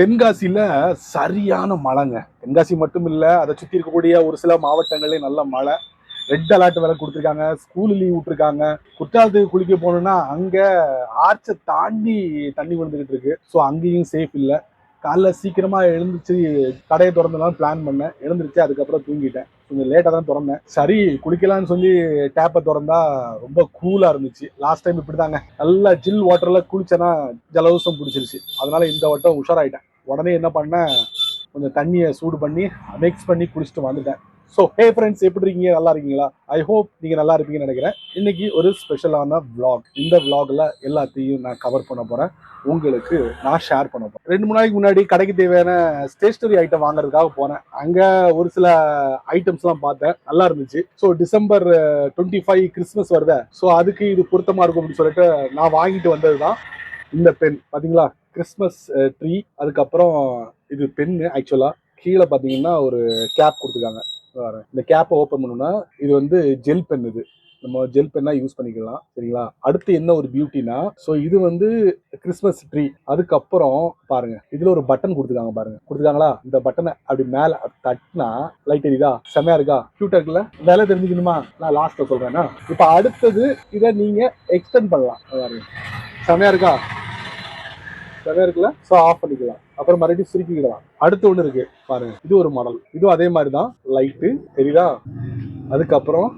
தென்காசியில் சரியான மழைங்க. தென்காசி மட்டும் இல்லை அதை சுற்றி இருக்கக்கூடிய ஒரு சில மாவட்டங்களே நல்ல மழை. ரெட் அலர்ட் வேற கொடுத்துருக்காங்க. ஸ்கூல் லீவ் விட்டுருக்காங்க. குற்றாலத்துக்கு குளிக்க போகணும்னா அங்கே ஆர்ச்சை தாண்டி தண்ணி விழுந்துக்கிட்டு இருக்கு. ஸோ அங்கேயும் சேஃப் இல்லை. காலைல சீக்கிரமாக எழுந்துச்சு கடையை திறந்துலாம் பிளான் பண்ணேன். எழுந்துருச்சு அதுக்கப்புறம் தூங்கிட்டேன். கொஞ்சம் லேட்டாக தான் திறந்தேன். சரி குளிக்கலாம்னு சொல்லி டேப்பை திறந்தா ரொம்ப கூலாக இருந்துச்சு. லாஸ்ட் டைம் இப்படி தாங்க நல்லா ஜில் வாட்டரில் குளிச்சேன்னா ஜலதோஷம் பிடிச்சிருச்சு. அதனால இந்த வட்டம் உஷாராயிட்டேன். உடனே என்ன பண்ணேன்? கொஞ்சம் தண்ணியை சூடு பண்ணி மிக்ஸ் பண்ணி குளிச்சுட்டு வந்துட்டேன். ஸோ ஹே ஃப்ரெண்ட்ஸ் எப்படி இருக்கீங்க? நல்லா இருக்கீங்களா? ஐ ஹோப் நீங்கள் நல்லா இருப்பீங்கன்னு நினைக்கிறேன். இன்னைக்கு ஒரு ஸ்பெஷலான விளாக் இந்த விளாகில் எல்லாத்தையும் நான் கவர் பண்ண போகிறேன் உங்களுக்கு நான் ஷேர் பண்ண போகிறேன் ரெண்டு மூணு நாளைக்கு முன்னாடி கடைக்கு தேவையான ஸ்டேஷ்னரி ஐட்டம் வாங்குறதுக்காக போனேன். அங்கே ஒரு சில ஐட்டம்ஸ்லாம் பார்த்தேன். நல்லா இருந்துச்சு. So December twenty five Christmas வருத. So அதுக்கு இது பொருத்தமாக இருக்கும் அப்படின்னு சொல்லிட்டு நான் வாங்கிட்டு வந்தது தான் இந்த பென் பார்த்தீங்களா கிறிஸ்மஸ் ட்ரீ uh, அதுக்கப்புறம் இது பென்னு ஆக்சுவலாக கீழே பார்த்தீங்கன்னா ஒரு கேப் கொடுத்துருக்காங்க. இந்த கேப்பை ஓப்பன் பண்ணோம்னா இது வந்து ஜெல் பென் இது. நம்ம ஜெல் பென்னா யூஸ் பண்ணிக்கலாம் சரிங்களா? அடுத்து என்ன ஒரு பியூட்டினா ஸோ இது வந்து கிறிஸ்மஸ் ட்ரீ அதுக்கப்புறம் பாருங்க இதுல ஒரு பட்டன் கொடுத்துருக்காங்க பாருங்க. கொடுத்துருக்காங்களா? இந்த பட்டனை அப்படி மேல தட்டினா லைட் எரியுதா? செமையா இருக்கா? கியூட்டா இருக்குல்ல? வேலை தெரிஞ்சுக்கணுமா? நான் லாஸ்ட்ல சொல்றேன்னா. இப்போ அடுத்தது இதை நீங்க எக்ஸ்டெண்ட் பண்ணலாம். பாருங்க. செமையா இருக்கா? செமையா இருக்குல்ல? ஸோ ஆஃப் பண்ணிக்கலாம். அப்புறம் மறுபடியும் சுருக்கிக்கலாம். அடுத்து ஒன்று இருக்கு. பாருங்க. இது ஒரு மாடல் இதுவும் அதே மாதிரி தான் லைட்டு தெரியுதா? அதுக்கப்புறம்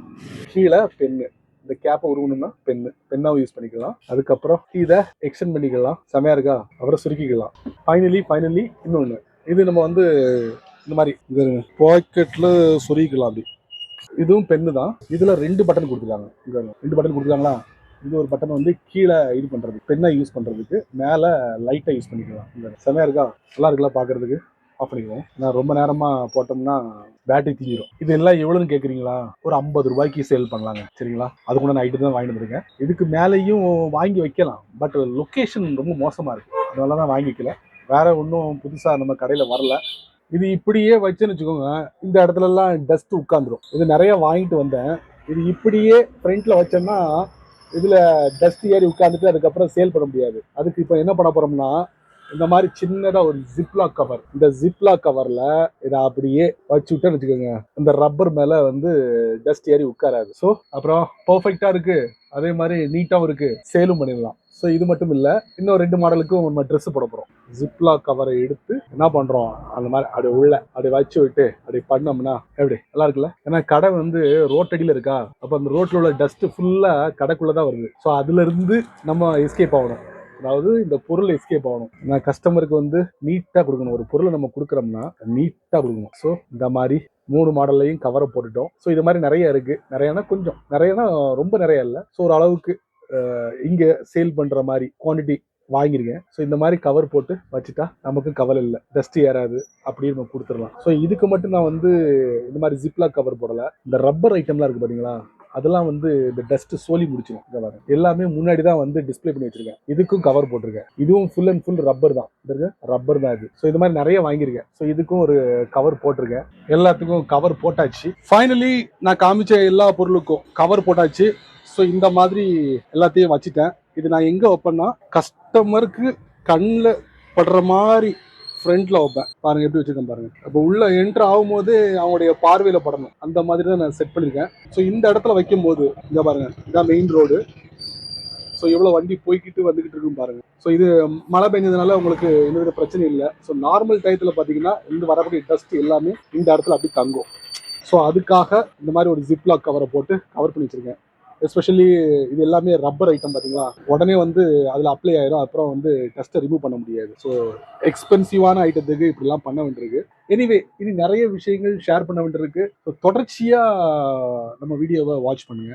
கீழே பென்னு இந்த கேப்பை உருவணும்னா பென்னு பெண்ணாவும் யூஸ் பண்ணிக்கலாம். அதுக்கப்புறம் இதை எக்ஸ்டெண்ட் பண்ணிக்கலாம். செமையா இருக்கா? அப்புறம் சுருக்கிக்கலாம். ஃபைனலி ஃபைனலி இன்னொன்று இது நம்ம வந்து இந்த மாதிரி இது பாக்கெட்டில் சொருகிக்கலாம் அப்படி. இதுவும் பென்னு தான். இதில் ரெண்டு பட்டன் கொடுத்துருக்காங்க. ரெண்டு பட்டன் கொடுத்துருக்காங்களா? இது ஒரு பட்டன் வந்து கீழே இது பண்றது பெண்ணை யூஸ் பண்றதுக்கு மேலே லைட்டை யூஸ் பண்ணிக்கலாம். இந்த செமையா இருக்கா? நல்லா இருக்குல்ல பாக்குறதுக்கு? ஆஃப் பண்ணிக்குவோம் நான் ரொம்ப நேரமா போட்டோம்னா பேட்டரி தீங்கிடும் இது எல்லாம் எவ்வளோன்னு கேட்குறீங்களா ஒரு ஐம்பது ரூபாய்க்கு சேல் பண்ணலாங்க. சரிங்களா? அது கூட நான் ஐட்டம் தான் வாங்கிட்டு வந்திருக்கேன். இதுக்கு மேலேயும் வாங்கி வைக்கலாம். பட் லொக்கேஷன் ரொம்ப மோசமாக இருக்கு. அதனால தான் வாங்கிக்கல வேற ஒன்றும் புதுசாக நம்ம கடையில் வரல. இது இப்படியே வச்சுன்னு வச்சுக்கோங்க. இந்த இடத்துலலாம் டஸ்ட் உட்காந்துரும் இது நிறைய வாங்கிட்டு வந்தேன். இது இப்படியே ஃப்ரண்ட்ல வச்சோம்னா இதில் டஸ்ட் ஏறி உட்காந்துட்டு அதுக்கப்புறம் சேல் பண்ண முடியாது. அதுக்கு இப்போ என்ன பண்ண போகிறோம்னா இந்த மாதிரி சின்னதாக ஒரு ஜிப்லாக் கவர் இந்த ஜிப்லாக் கவரில் இதை அப்படியே வச்சு விட்டேன்னு வச்சுக்கோங்க. இந்த ரப்பர் மேலே வந்து டஸ்ட் ஏறி உட்காராது. ஸோ அப்புறம் பர்ஃபெக்டாக இருக்குது அதே மாதிரி நீட்டாகவும் இருக்குது சேலும் பண்ணிடலாம். ஸோ இது மட்டும் இல்லை இன்னும் ரெண்டு மாடலுக்கும் நம்ம ட்ரெஸ்ஸு போட போகிறோம் ஜிப்லாக் கவரை எடுத்து என்ன பண்றோம்? அந்த மாதிரி அப்படி உள்ள அப்படி வச்சு விட்டு அப்படி பண்ணோம்னா எப்படி? நல்லா இருக்குல்ல? ஏன்னா கடை வந்து ரோட்டடியில இருக்கா? அப்ப அந்த ரோட்ல உள்ள டஸ்ட் ஃபுல்லா கடைக்குள்ளே தான் வருது. ஸோ அதுல இருந்து நம்ம எஸ்கேப் ஆகணும். அதாவது இந்த பொருள் எஸ்கேப் ஆகணும். நான் கஸ்டமருக்கு வந்து நீட்டாக கொடுக்கணும். ஒரு பொருளை நம்ம கொடுக்குறோம்னா நீட்டாக கொடுக்கணும். ஸோ இந்த மாதிரி மூணு மாடல்லையும் கவரை போட்டுட்டோம். ஸோ இது மாதிரி நிறைய இருக்கு. நிறையனா கொஞ்சம். நிறையனா ரொம்ப நிறைய இல்லை. ஸோ ஒரு அளவுக்கு இங்கே சேல் பண்ணுற மாதிரி குவாண்டிட்டி வாங்கியிருக்கேன் ஸோ இந்த மாதிரி கவர் போட்டு வச்சுட்டா நமக்கு கவலை இல்லை. டஸ்ட் ஏறாது அப்படின்னு நம்ம கொடுத்துடலாம். ஸோ இதுக்கு மட்டும் நான் வந்து இந்த மாதிரி ஜிப்லாக் கவர் போடலை. இந்த ரப்பர் ஐட்டம்லாம் இருக்கு பார்த்தீங்களா அதெல்லாம் வந்து இந்த டஸ்ட் சோலி முடிச்சிடும் இங்க எல்லாமே முன்னாடி தான் வந்து டிஸ்ப்ளே பண்ணி வச்சிருக்கேன். இதுக்கும் கவர் போட்டிருக்கேன். இதுவும் ஃபுல் அண்ட் ஃபுல் ரப்பர் தான். ரப்பர் தான் இது. ஸோ இது மாதிரி நிறைய வாங்கியிருக்கேன். ஸோ இதுக்கும் ஒரு கவர் போட்டிருக்கேன். எல்லாத்துக்கும் கவர் போட்டாச்சு. ஃபைனலி நான் காமிச்ச எல்லா பொருளுக்கும் கவர் போட்டாச்சு. ஸோ இந்த மாதிரி எல்லாத்தையும் வச்சுட்டேன். இது நான் எங்க வைப்பேன்னா கஸ்டமருக்கு கண்ணில் படுற மாதிரி ஃப்ரண்ட்ல வைப்பேன் பாருங்க எப்படி வச்சிருக்கேன் பாருங்க. அப்போ உள்ள என்ட்ரு ஆகும்போது அவங்களுடைய பார்வையில படணும். அந்த மாதிரி தான் நான் செட் பண்ணியிருக்கேன் ஸோ இந்த இடத்துல வைக்கும் போது இங்க பாருங்க இதான் மெயின் ரோடு ஸோ எவ்வளோ வண்டி போய்கிட்டு வந்துகிட்டு இருக்கும் பாருங்க. ஸோ இது மழை பெஞ்சதுனால உங்களுக்கு எந்த வித பிரச்சனை இல்லை. ஸோ நார்மல் டயத்தில் பார்த்தீங்கன்னா இந்த வரக்கூடிய டஸ்ட் எல்லாமே இந்த இடத்துல அப்படி தங்கும். ஸோ அதுக்காக இந்த மாதிரி ஒரு ஜிப்லாக் கவரை போட்டு கவர் பண்ணி வச்சிருக்கேன். எஸ்பெஷலி இது எல்லாமே ரப்பர் ஐட்டம் பார்த்தீங்களா உடனே வந்து அதில் அப்ளை ஆயிரும். அப்புறம் வந்து டஸ்ட்டை ரிமூவ் பண்ண முடியாது. ஸோ எக்ஸ்பென்சிவான ஐட்டத்துக்கு இப்படிலாம் பண்ண வேண்டியிருக்கு. எனிவே இனி நிறைய விஷயங்கள் ஷேர் பண்ண வேண்டியிருக்கு. ஸோ தொடர்ச்சியாக நம்ம வீடியோவை வாட்ச் பண்ணுங்கள்